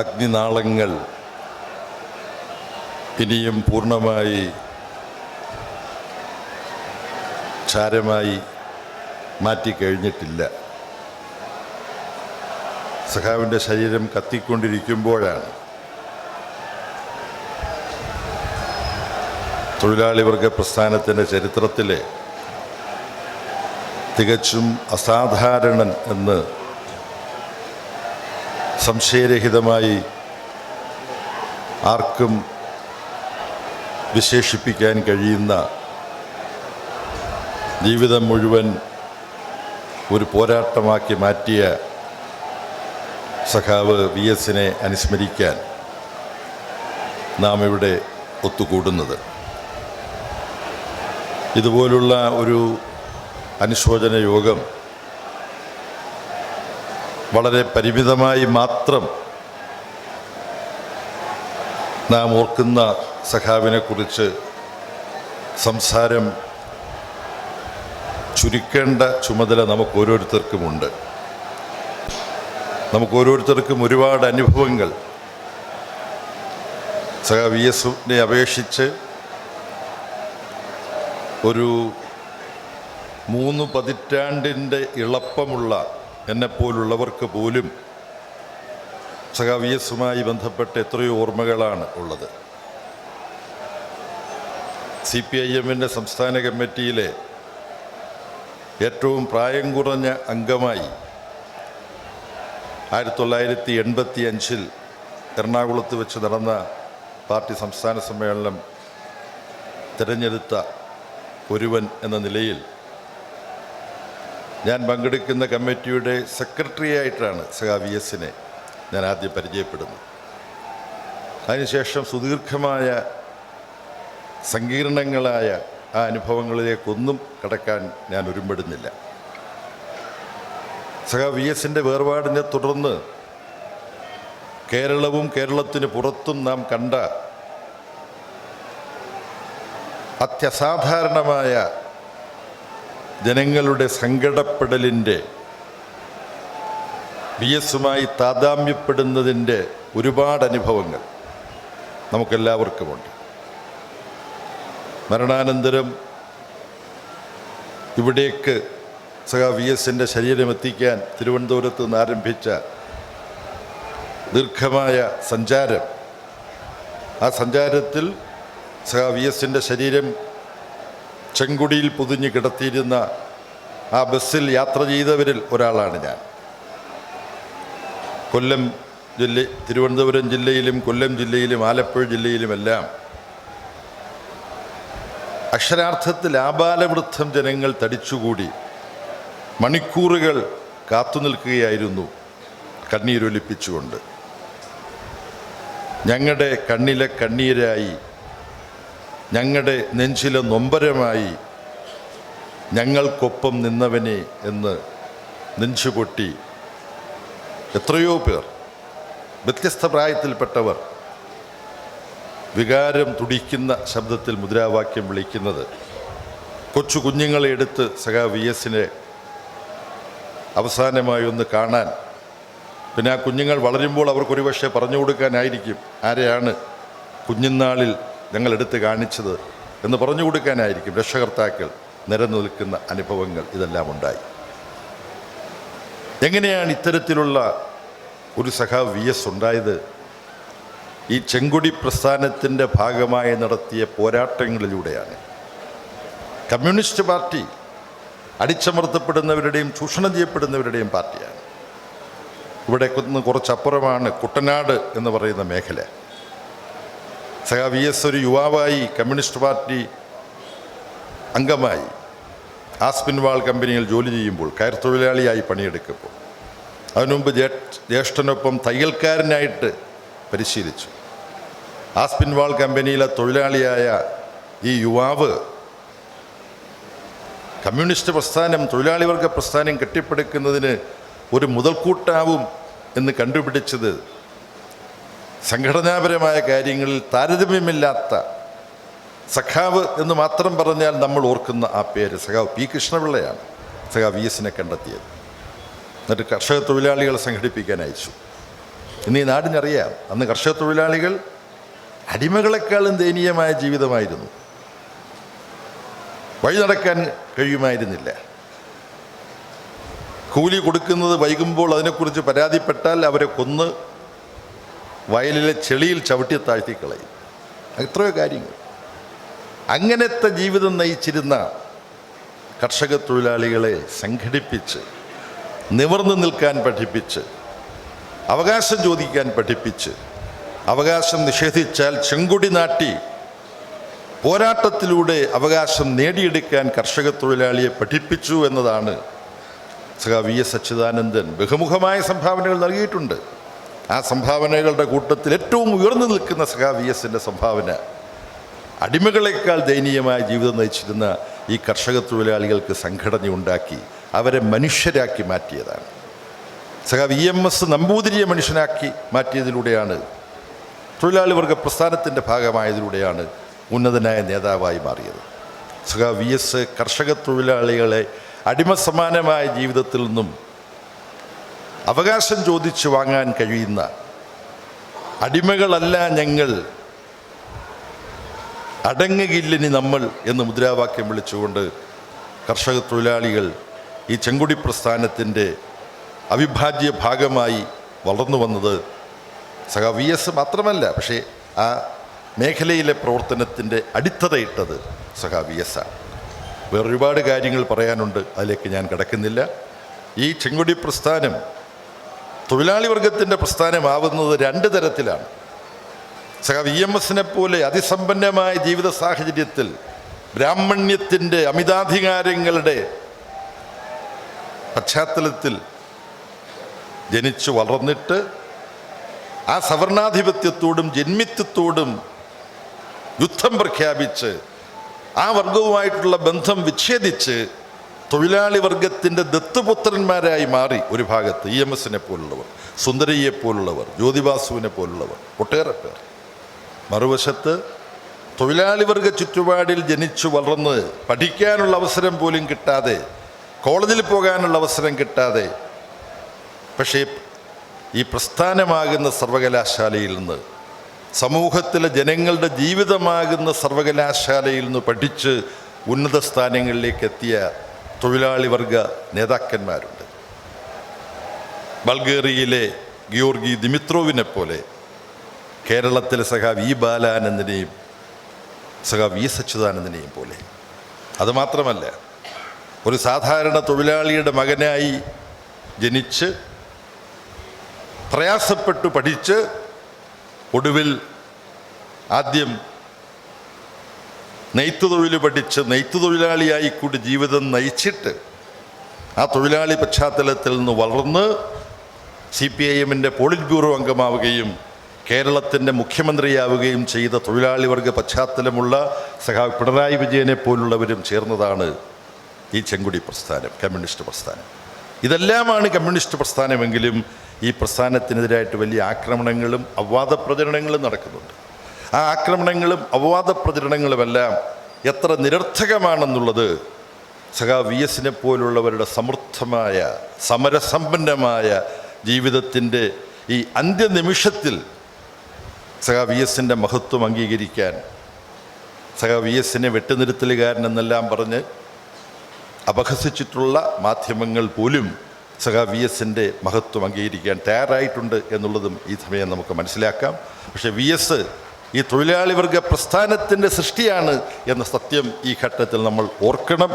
അഗ്നിനാളങ്ങൾ ഇനിയും പൂർണമായി ചാരമായി മാറ്റിക്കഴിഞ്ഞിട്ടില്ല. സഖാവിന്റെ ശരീരം കത്തിക്കൊണ്ടിരിക്കുമ്പോഴാണ്. തൊഴിലാളി വർഗ പ്രസ്ഥാനത്തിന്റെ ചരിത്രത്തിലെ തികച്ചും അസാധാരണൻ എന്ന് സംശയരഹിതമായി ആർക്കും വിശേഷിപ്പിക്കാൻ കഴിയുന്ന ജീവിതം മുഴുവൻ ഒരു പോരാട്ടമാക്കി മാറ്റിയ സഖാവ് വി എസിനെ അനുസ്മരിക്കാൻ നാം ഇവിടെ ഒത്തുകൂടുന്നത്. ഇതുപോലുള്ള ഒരു അനുശോചന യോഗം വളരെ പരിമിതമായി മാത്രം നാം ഓർക്കുന്ന സഖാവിനെക്കുറിച്ച് സംസാരം ചുരുക്കേണ്ട ചുമതല നമുക്ക് ഓരോരുത്തർക്കുമുണ്ട് നമുക്ക് ഓരോരുത്തർക്കും ഒരുപാട് അനുഭവങ്ങൾ. സഖാ വി എസിനെ അപേക്ഷിച്ച് ഒരു മൂന്ന് പതിറ്റാണ്ടിന്റെ ഇളപ്പമുള്ള എന്നെപ്പോലുള്ളവർക്ക് പോലും എസുമായി ബന്ധപ്പെട്ട് എത്രയോ ഓർമ്മകളാണ് ഉള്ളത്. സി പി ഐ എമ്മിന്റെ സംസ്ഥാന കമ്മിറ്റിയിലെ ഏറ്റവും പ്രായം കുറഞ്ഞ അംഗമായി ആയിരത്തി തൊള്ളായിരത്തി എൺപത്തി അഞ്ചിൽ എറണാകുളത്ത് വെച്ച് നടന്ന പാർട്ടി സംസ്ഥാന സമ്മേളനം തിരഞ്ഞെടുത്ത ഒരുവൻ എന്ന നിലയിൽ ഞാൻ പങ്കെടുക്കുന്ന കമ്മിറ്റിയുടെ സെക്രട്ടറി ആയിട്ടാണ് സഖാ വി എസിനെ ഞാൻ ആദ്യം പരിചയപ്പെടുന്നത് അതിനുശേഷം സുദീർഘമായ സങ്കീർണങ്ങളായ ആ അനുഭവങ്ങളിലേക്കൊന്നും കടക്കാൻ ഞാൻ ഒരുമ്പെടുന്നില്ല. സഖാ വി എസിന്റെ വേർപാടിനെ തുടർന്ന് കേരളവും കേരളത്തിന് പുറത്തും നാം കണ്ട അത്യസാധാരണമായ ജനങ്ങളുടെ സങ്കടപ്പെടലിന്റെ ബി എസുമായി താതാമ്യപ്പെടുന്നതിന്റെ ഒരുപാട് അനുഭവങ്ങൾ നമുക്കെല്ലാവർക്കുമുണ്ട്. മരണാനന്തരം ഇവിടേക്ക് സഖാ വി എസിന്റെ ശരീരം എത്തിക്കാൻ തിരുവനന്തപുരത്ത് നിന്ന് ആരംഭിച്ച ദീർഘമായ സഞ്ചാരം ആ സഞ്ചാരത്തിൽ സഖാ വി എസിന്റെ ശരീരം ചെങ്കുടിയിൽ പൊതിഞ്ഞ് കിടത്തിയിരുന്ന ആ ബസ്സിൽ യാത്ര ചെയ്തവരിൽ ഒരാളാണ് ഞാൻ. കൊല്ലം ജില്ല തിരുവനന്തപുരം ജില്ലയിലും കൊല്ലം ജില്ലയിലും ആലപ്പുഴ ജില്ലയിലുമെല്ലാം അക്ഷരാർത്ഥത്തിൽ ആബാലവൃദ്ധം ജനങ്ങൾ തടിച്ചുകൂടി മണിക്കൂറുകൾ കാത്തുനിൽക്കുകയായിരുന്നു കണ്ണീരൊലിപ്പിച്ചുകൊണ്ട്. ഞങ്ങളുടെ കണ്ണിലെ കണ്ണീരായി ഞങ്ങളുടെ നെഞ്ചിലെ നൊമ്പരമായി ഞങ്ങൾക്കൊപ്പം നിന്നവനെ എന്ന് നെഞ്ചുപൊട്ടി എത്രയോ പേർ വ്യത്യസ്ത പ്രായത്തിൽപ്പെട്ടവർ വികാരം തുടിക്കുന്ന ശബ്ദത്തിൽ മുദ്രാവാക്യം വിളിക്കുന്നത്. കൊച്ചു കുഞ്ഞുങ്ങളെ എടുത്ത് സഖാ വി എസിനെ അവസാനമായി ഒന്ന് കാണാൻ. പിന്നെ ആ കുഞ്ഞുങ്ങൾ വളരുമ്പോൾ അവർക്കൊരു പക്ഷേ പറഞ്ഞു കൊടുക്കാനായിരിക്കും. ആരെയാണ് കുഞ്ഞുനാളിൽ ഞങ്ങൾ എടുത്തു കാണിച്ചത് എന്ന് പറഞ്ഞു കൊടുക്കാനായിരിക്കും രക്ഷകർത്താക്കൾ നിലനിൽക്കുന്ന അനുഭവങ്ങൾ ഇതെല്ലാം ഉണ്ടായി. എങ്ങനെയാണ് ഇത്തരത്തിലുള്ള ഒരു സഖാവ് വി എസ് ഉണ്ടായത്? ഈ ചെങ്കുടി പ്രസ്ഥാനത്തിന്റെ ഭാഗമായി നടത്തിയ പോരാട്ടങ്ങളിലൂടെയാണ്. കമ്മ്യൂണിസ്റ്റ് പാർട്ടി അടിച്ചമർത്തപ്പെടുന്നവരുടെയും ചൂഷണം ചെയ്യപ്പെടുന്നവരുടെയും പാർട്ടിയാണ്. ഇവിടെ കുറച്ചപ്പുറമാണ് കുട്ടനാട് എന്ന് പറയുന്ന മേഖല. സഖാ വി എസ് ഒരു യുവാവായി കമ്മ്യൂണിസ്റ്റ് പാർട്ടി അംഗമായി ആസ്പിൻവാൾ കമ്പനിയിൽ ജോലി ചെയ്യുമ്പോൾ കയർ തൊഴിലാളിയായി പണിയെടുക്കുമ്പോൾ അതിനുമുമ്പ് ജേ ജ്യേഷ്ഠനൊപ്പം തയ്യൽക്കാരനായിട്ട് പരിശീലിച്ചു. ആസ്പിൻവാൾ കമ്പനിയിലെ തൊഴിലാളിയായ ഈ യുവാവ് കമ്മ്യൂണിസ്റ്റ് പ്രസ്ഥാനം തൊഴിലാളി വർഗ പ്രസ്ഥാനം കെട്ടിപ്പടുക്കുന്നതിന് ഒരു മുതൽക്കൂട്ടാവും എന്ന് കണ്ടുപിടിച്ചത് സംഘടനാപരമായ കാര്യങ്ങളിൽ താരതമ്യമില്ലാത്ത സഖാവ് എന്ന് മാത്രം പറഞ്ഞാൽ നമ്മൾ ഓർക്കുന്ന ആ പേര്. സഖാവ് പി കൃഷ്ണപിള്ളയാണ്. സഖാവ് വി എസിനെ കണ്ടെത്തിയത്. എന്നിട്ട് കർഷക തൊഴിലാളികളെ സംഘടിപ്പിക്കാൻ അയച്ചു. ഇന്ന് ഈ നാടിനറിയാം അന്ന് കർഷക തൊഴിലാളികൾ അടിമകളെക്കാളും ദയനീയമായ ജീവിതമായിരുന്നു. വഴി നടക്കാൻ കഴിയുമായിരുന്നില്ല. കൂലി കൊടുക്കുന്നത് വൈകുമ്പോൾ അതിനെക്കുറിച്ച് പരാതിപ്പെട്ടാൽ അവരെ കൊന്ന് വയലിലെ ചെളിയിൽ ചവിട്ടി താഴ്ത്തി കളയും. എത്രയോ കാര്യങ്ങൾ. അങ്ങനത്തെ ജീവിതം നയിച്ചിരുന്ന കർഷക തൊഴിലാളികളെ സംഘടിപ്പിച്ച് നിവർന്നു നിൽക്കാൻ പഠിപ്പിച്ച് അവകാശം ചോദിക്കാൻ പഠിപ്പിച്ച് അവകാശം നിഷേധിച്ചാൽ ചെങ്കുടി നാട്ടി പോരാട്ടത്തിലൂടെ അവകാശം നേടിയെടുക്കാൻ കർഷക തൊഴിലാളിയെ പഠിപ്പിച്ചു എന്നതാണ് സഖാ വി എസ് അച്യുതാനന്ദൻ ബഹുമുഖമായ സംഭാവനകൾ നൽകിയിട്ടുണ്ട്. ആ സംഭാവനകളുടെ കൂട്ടത്തിൽ ഏറ്റവും ഉയർന്നു നിൽക്കുന്ന സഖാ വി എസിന്റെ സംഭാവന. അടിമകളേക്കാൾ ദയനീയമായ ജീവിതം നയിച്ചിരുന്ന ഈ കർഷക തൊഴിലാളികൾക്ക് സംഘടനയുണ്ടാക്കി അവരെ മനുഷ്യരാക്കി മാറ്റിയതാണ്. സഖാ വി എം എസ് നമ്പൂതിരിയെ മനുഷ്യനാക്കി മാറ്റിയതിലൂടെയാണ് തൊഴിലാളി വർഗ പ്രസ്ഥാനത്തിന്റെ ഭാഗമായതിലൂടെയാണ് ഉന്നതനായ നേതാവായി മാറിയത്. സഖാ വി എസ് കർഷക തൊഴിലാളികളെ അടിമസമാനമായ ജീവിതത്തിൽ നിന്നും അവകാശം ചോദിച്ചു വാങ്ങാൻ കഴിയുന്ന അടിമകളല്ല ഞങ്ങൾ. അടങ്ങുകില്ലിനി നമ്മൾ എന്ന് മുദ്രാവാക്യം വിളിച്ചുകൊണ്ട് കർഷക തൊഴിലാളികൾ ഈ ചെങ്കുടി പ്രസ്ഥാനത്തിന്റെ അവിഭാജ്യ ഭാഗമായി വളർന്നു വന്നത് സഹ വി എസ് മാത്രമല്ല പക്ഷേ ആ മേഖലയിലെ പ്രവർത്തനത്തിന്റെ അടിത്തറയിട്ടത് സഹ വി എസ് ആണ്. വേറൊരുപാട് കാര്യങ്ങൾ പറയാനുണ്ട് അതിലേക്ക് ഞാൻ കിടക്കുന്നില്ല. ഈ ചെങ്കുടി പ്രസ്ഥാനം തൊഴിലാളി വർഗത്തിന്റെ പ്രസ്ഥാനമാവുന്നത് രണ്ട് തരത്തിലാണ്. സഹ വി എം എസിനെ പോലെ അതിസമ്പന്നമായ ജീവിത സാഹചര്യത്തിൽ ബ്രാഹ്മണ്യത്തിന്റെ അമിതാധികാരങ്ങളുടെ പശ്ചാത്തലത്തിൽ ജനിച്ചു വളർന്നിട്ട് ആ സവർണാധിപത്യത്തോടും ജന്മിത്വത്തോടും യുദ്ധം പ്രഖ്യാപിച്ച് ആ വർഗവുമായിട്ടുള്ള ബന്ധം വിച്ഛേദിച്ച് തൊഴിലാളി വർഗത്തിന്റെ ദത്തുപുത്രന്മാരായി മാറി ഒരു ഭാഗത്ത് ഇ എം എസിനെ പോലുള്ളവർ സുന്ദരയെ പോലുള്ളവർ ജ്യോതിബാസുവിനെ പോലുള്ളവർ ഒട്ടേറെ പേർ മറുവശത്ത് തൊഴിലാളി വർഗ ചുറ്റുപാടിൽ ജനിച്ചു വളർന്ന് പഠിക്കാനുള്ള അവസരം പോലും കിട്ടാതെ കോളേജിൽ പോകാനുള്ള അവസരം കിട്ടാതെ പക്ഷേ ഈ പ്രസ്ഥാനമാകുന്ന സർവകലാശാലയിൽ നിന്ന് സമൂഹത്തിലെ ജനങ്ങളുടെ ജീവിതമാകുന്ന സർവകലാശാലയിൽ നിന്ന് പഠിച്ച് ഉന്നത സ്ഥാനങ്ങളിലേക്ക് എത്തിയ തൊഴിലാളി വർഗ നേതാക്കന്മാരുണ്ട്. ബൾഗേറിയയിലെ ഗിയോർഗി ദിമിത്രോവിനെ പോലെ കേരളത്തിലെ സഖാവ് ഇ ബാലാനന്ദനെയും സഖാവ് ഇ സച്ചിദാനന്ദനെയും പോലെ. അതുമാത്രമല്ല ഒരു സാധാരണ തൊഴിലാളിയുടെ മകനായി ജനിച്ച് പ്രയാസപ്പെട്ടു പഠിച്ച് ഒടുവിൽ ആദ്യം നെയ്ത്ത് തൊഴിൽ പഠിച്ച് നെയ്ത്ത് തൊഴിലാളിയായി കൂടി ജീവിതം നയിച്ചിട്ട് ആ തൊഴിലാളി പശ്ചാത്തലത്തിൽ നിന്ന് വളർന്ന് സി പി ഐ എമ്മിന്റെ പോളിറ്റ് ബ്യൂറോ അംഗമാവുകയും കേരളത്തിന്റെ മുഖ്യമന്ത്രിയാവുകയും ചെയ്ത തൊഴിലാളി വർഗ പശ്ചാത്തലമുള്ള സഖാവ് പിണറായി വിജയനെ പോലുള്ളവരും ചേർന്നതാണ് ഈ ചെങ്കുടി പ്രസ്ഥാനം കമ്മ്യൂണിസ്റ്റ് പ്രസ്ഥാനം. ഇതെല്ലാമാണ് കമ്മ്യൂണിസ്റ്റ് പ്രസ്ഥാനമെങ്കിലും ഈ പ്രസ്ഥാനത്തിനെതിരായിട്ട് വലിയ ആക്രമണങ്ങളും അവാദ പ്രചരണങ്ങളും നടക്കുന്നുണ്ട്. ആ ആക്രമണങ്ങളും അപവാദ പ്രചരണങ്ങളുമെല്ലാം എത്ര നിരർത്ഥകമാണെന്നുള്ളത് സഖാ വി എസിനെ പോലുള്ളവരുടെ സമൃദ്ധമായ സമരസമ്പന്നമായ ജീവിതത്തിന്റെ ഈ അന്ത്യനിമിഷത്തിൽ സഖാ വി എസിന്റെ മഹത്വം അംഗീകരിക്കാൻ സഖാ വി എസിനെ വെട്ടുനിരുത്തലുകാരൻ എന്നെല്ലാം പറഞ്ഞ് അപഹസിച്ചിട്ടുള്ള മാധ്യമങ്ങൾ പോലും സഖാ വി എസിന്റെ മഹത്വം അംഗീകരിക്കാൻ തയ്യാറായിട്ടുണ്ട് എന്നുള്ളതും ഈ സമയം നമുക്ക് മനസ്സിലാക്കാം. പക്ഷേ വി എസ് ഈ തൊഴിലാളി വർഗ പ്രസ്ഥാനത്തിന്റെ സൃഷ്ടിയാണ് എന്ന സത്യം ഈ ഘട്ടത്തിൽ നമ്മൾ ഓർക്കണം.